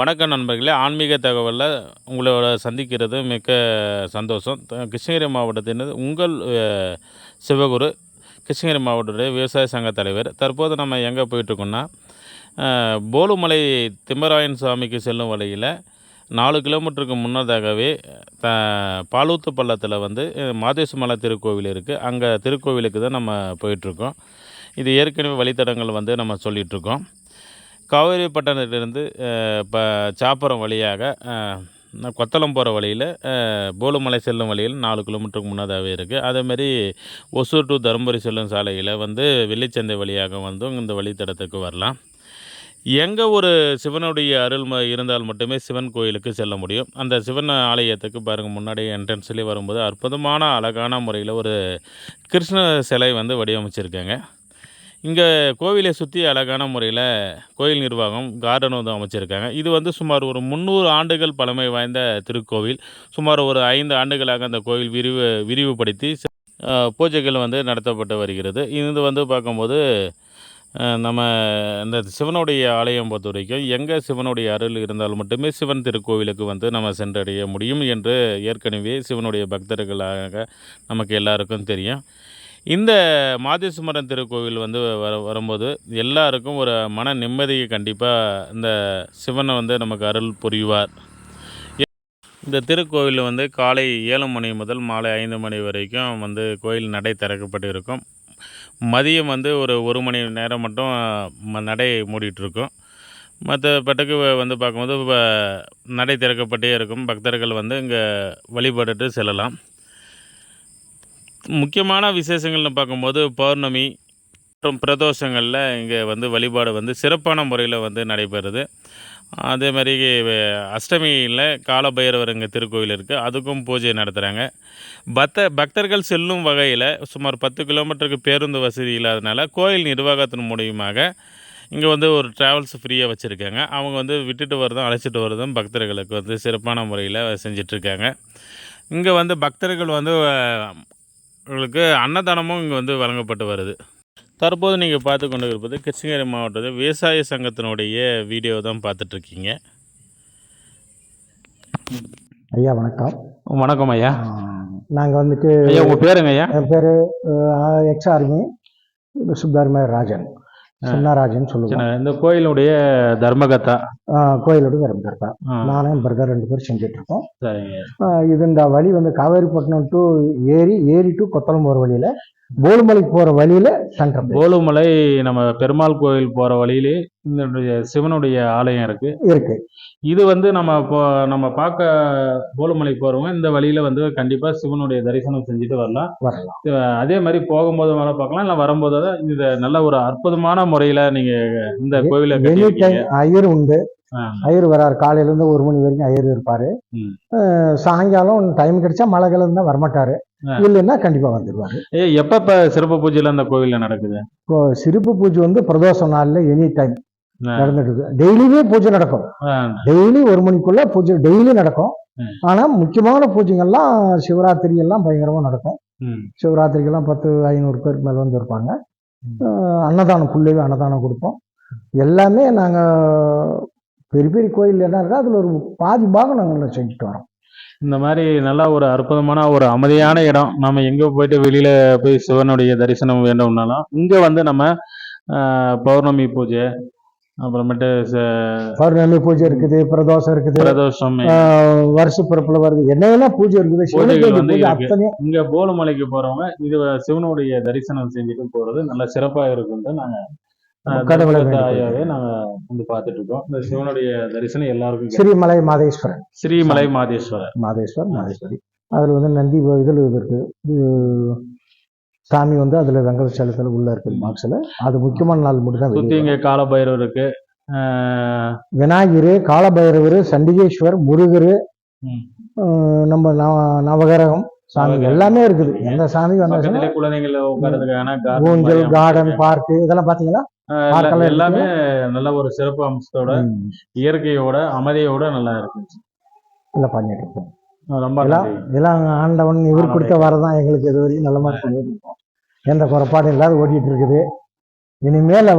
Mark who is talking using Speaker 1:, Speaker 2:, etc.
Speaker 1: வணக்கம் நண்பர்களே. ஆன்மீக தகவலில் உங்களோட சந்திக்கிறது மிக்க சந்தோஷம். கிருஷ்ணகிரி மாவட்டத்தின் உங்கள் சிவகுரு கிருஷ்ணகிரி மாவட்டத்துடைய விவசாய சங்க தலைவர். தற்போது நம்ம எங்கே போயிட்டுருக்கோம்னா போலுமலை திம்மராயன் சுவாமிக்கு செல்லும் வழியில் நாலு கிலோமீட்டருக்கு முன்னதாகவே த பாலூத்து பள்ளத்தில் வந்து மாதேசுமலை திருக்கோவில் இருக்குது அங்கே திருக்கோவிலுக்கு தான் நம்ம போயிட்டுருக்கோம். இது ஏற்கனவே வழித்தடங்கள் வந்து நம்ம சொல்லிகிட்ருக்கோம் காவேரி பட்டணத்திலிருந்து இப்போ சாப்பரம் வழியாக கொத்தளம் போகிற வழியில் போலுமலை செல்லும் வழியில் நாலு கிலோமீட்டருக்கு முன்னதாகவே இருக்குது அதேமாரி ஒசூர் டு தருமபுரி செல்லும் சாலையில் வந்து வெள்ளிச்சந்தை வழியாக வந்து இந்த வழித்தடத்துக்கு வரலாம். எங்கே ஒரு சிவனுடைய அருள் இருந்தால் மட்டுமே சிவன் கோயிலுக்கு செல்ல முடியும். அந்த சிவன் ஆலயத்துக்கு பாருங்கள் முன்னாடி என்ட்ரன்ஸ்லேயே வரும்போது அற்புதமான அழகான முறையில் ஒரு கிருஷ்ண சிலை வந்து வடிவமைச்சிருக்காங்க. இங்கே கோவிலை சுற்றி அழகான முறையில் கோயில் நிர்வாகம் கார்டன் வந்து அமைச்சிருக்காங்க. இது வந்து சுமார் ஒரு முந்நூறு ஆண்டுகள் பழமை வாய்ந்த திருக்கோவில். சுமார் ஒரு ஐந்து ஆண்டுகளாக அந்த கோவில் விரிவு விரிவுபடுத்தி பூஜைகள் வந்து நடத்தப்பட்டு வருகிறது. இது வந்து பார்க்கும்போது நம்ம இந்த சிவனுடைய ஆலயம் பொறுத்த வரைக்கும் எங்கே சிவனுடைய அருள் இருந்தால் மட்டுமே சிவன் திருக்கோவிலுக்கு வந்து நம்ம சென்றடைய முடியும் என்று ஏற்கனவே சிவனுடைய பக்தர்களாக நமக்கு எல்லாருக்கும் தெரியும். இந்த மாதேஸ்வரன் திருக்கோவில் வந்து வர வரும்போது எல்லாருக்கும் ஒரு மன நிம்மதியை கண்டிப்பாக இந்த சிவனை வந்து நமக்கு அருள் புரிவார். இந்த திருக்கோவில் வந்து காலை ஏழு மணி முதல் மாலை ஐந்து மணி வரைக்கும் வந்து கோயில் நடை திறக்கப்பட்டு இருக்கும் மதியம் வந்து ஒரு ஒரு மணி நேரம் மட்டும் நடை மூடிட்டுருக்கும். மற்ற பட்டுக்கு வந்து பார்க்கும்போது நடை திறக்கப்பட்டே இருக்கும். பக்தர்கள் வந்து இங்கே வழிபட்டுட்டு செல்லலாம். முக்கியமான விசேஷங்கள்னு பார்க்கும்போது பௌர்ணமி மற்றும் பிரதோஷங்களில் இங்கே வந்து வழிபாடு வந்து சிறப்பான முறையில் வந்து நடைபெறுது. அதே மாதிரி அஷ்டமியில் காலபைரவர் இங்கே திருக்கோயில் இருக்குது அதுக்கும் பூஜை நடத்துகிறாங்க பக்த பக்தர்கள் செல்லும் வகையில் சுமார் பத்து கிலோமீட்டருக்கு பேருந்து வசதி இல்லாதனால கோயில் நிர்வாகத்தின் மூலியமாக இங்கே வந்து ஒரு ட்ராவல்ஸ் ஃப்ரீயாக வச்சுருக்காங்க. அவங்க வந்து விட்டுட்டு வரதும் அழைச்சிட்டு வரதும் பக்தர்களுக்கு வந்து சிறப்பான முறையில் செஞ்சிட்ருக்காங்க. இங்கே வந்து பக்தர்கள் வந்து உங்களுக்கு அன்னதானமும் இங்கே வந்து வழங்கப்பட்டு வருது. தற்போது நீங்கள் பார்த்து கொண்டு இருப்பது கிருஷ்ணகிரி மாவட்டத்தில் விவசாய சங்கத்தினுடைய வீடியோ தான் பார்த்துட்ருக்கீங்க
Speaker 2: ஐயா வணக்கம்.
Speaker 1: வணக்கம் ஐயா.
Speaker 2: நாங்கள் வந்துட்டு
Speaker 1: ஐயா உங்கள் பேருங்க ஐயா?
Speaker 2: என் பேர் எக்ஸ் ஆர்மி சுப்தார்ம ராஜன். சின்னராஜன் சொல்லுவேன்
Speaker 1: இந்த கோயிலுடைய தர்மகத்தா
Speaker 2: ஆஹ் கோயிலோட விரும்பிருக்கா
Speaker 1: ஆ,
Speaker 2: நானும் என் பிரதர் ரெண்டு பேரும் செஞ்சுட்டு இருக்கோம்
Speaker 1: சரிங்க
Speaker 2: இது இந்த வழி வந்து காவேரிப்பட்டினம் டு ஏரி ஏரி டு கொத்தளம் போகிற வழியில் போலுமலைக்கு போகிற வழியில் சென்டர்
Speaker 1: போலுமலை நம்ம பெருமாள் கோயில் போகிற வழியிலே இந்த சிவனுடைய ஆலயம் இருக்குது
Speaker 2: இருக்கு.
Speaker 1: இது வந்து நம்ம இப்போ நம்ம பார்க்க போலுமலை போகிறவங்க இந்த வழியில் வந்து கண்டிப்பாக சிவனுடைய தரிசனம் செஞ்சுட்டு வரலாம்.
Speaker 2: வரலாம்.
Speaker 1: அதே மாதிரி போகும்போது மேலே பார்க்கலாம். இல்லை வரும்போது தான் இது நல்ல ஒரு அற்புதமான முறையில் நீங்கள் இந்த கோவிலை
Speaker 2: ஐயர் உண்டு. ஐயர் வராரு. காலையிலேருந்து ஒரு மணி வரைக்கும் ஐயர் இருப்பார். சாயங்காலம் டைம் கிடைச்சா மழை கிழந்து வரமாட்டாரு. இல்லைன்னா கண்டிப்பாக வந்துடுவார்
Speaker 1: எப்போ இப்போ சிறப்பு பூஜையில் அந்த கோவிலில் நடக்குது?
Speaker 2: இப்போ சிறப்பு பூஜை வந்து பிரதோஷ நாளில் எனி டைம். நடந்துட்டு டெய்லியுமே பூஜை நடக்கும். டெய்லி ஒரு மணிக்குள்ள பூஜை டெய்லி நடக்கும். ஆனா முக்கியமான பூஜைகள்லாம் சிவராத்திரி எல்லாம் பயங்கரமா நடக்கும். சிவராத்திரிக்கெல்லாம் பத்து ஐநூறு பேருக்கு மேல வந்து இருப்பாங்க. அன்னதானம் ஃபுல்லேயே அன்னதானம் கொடுப்போம். எல்லாமே நாங்க பெரிய பெரிய கோயில் என்ன இருக்கோ அதுல ஒரு பாதி பாகம் நாங்கள் செஞ்சுட்டு வரோம்.
Speaker 1: இந்த மாதிரி நல்லா ஒரு அற்புதமான ஒரு அமைதியான இடம். நம்ம எங்கே போயிட்டு வெளியில் போய் சிவனுடைய தரிசனம் வேண்டும்னாலும் இங்கே வந்து நம்ம பௌர்ணமி பூஜை அப்புறமேட்டு
Speaker 2: பௌர்ணமி பூஜை இருக்குது பிரதோஷம் இருக்குது
Speaker 1: பிரதோஷம்
Speaker 2: வருஷ பிறப்புல வருது. என்னெல்லாம் பூஜை இருக்குது?
Speaker 1: பூஜைகள் வந்து இங்க போலுமலைக்கு போறவங்க இது சிவனுடைய தரிசனம் செஞ்சுட்டு போறது நல்ல சிறப்பா இருக்குன்னு நாங்க ஆஹ்,
Speaker 2: கடவுளை
Speaker 1: தர்மகர்த்தா
Speaker 2: வேண்டிக்
Speaker 1: ஐயாவே நாங்க வந்து பார்த்துட்டு இருக்கோம் இந்த சிவனுடைய தரிசனம் எல்லாருக்கும்.
Speaker 2: ஸ்ரீமலை மாதேஸ்வரன்.
Speaker 1: ஸ்ரீமலை மாதேஸ்வரர்.
Speaker 2: மாதேஸ்வர் மாதேஸ்வரி. அதில் வந்து நந்தி இது இருக்கு. சாமி வந்து அதில் வெங்கட சலத்தில் உள்ள இருக்குது பாக்ஸில் அது முக்கியமான நாள் மட்டும் தான்
Speaker 1: இங்க காலபைரவர் இருக்கு.
Speaker 2: விநாயகர் காலபைரவர் சண்டிகேஸ்வர் முருகர் நம்ம நவ- நவகிரகம் சாமி. எல்லாமே இருக்குது. எந்த சாமி
Speaker 1: பக்கத்துல குழந்தைங்கள
Speaker 2: ஊஞ்சல் கார்டன். பார்க்கு இதெல்லாம் பார்த்தீங்களா?
Speaker 1: எல்லாமே நல்ல ஒரு சிறப்பு அம்சத்தோட இயற்கையோட அமைதியோட நல்லா இருக்கு.
Speaker 2: எல்லாம் பண்ணிட்டு இருக்கோம்
Speaker 1: ரொம்ப
Speaker 2: எல்லாம் ஆண்டவன் இவர். கொடுத்த வரதான் எங்களுக்கு இது வரைக்கும் நல்ல மாதிரி எந்த குறைபாடும் இல்லாத ஓடிட்டு இருக்குது. இனிமேல் அவர்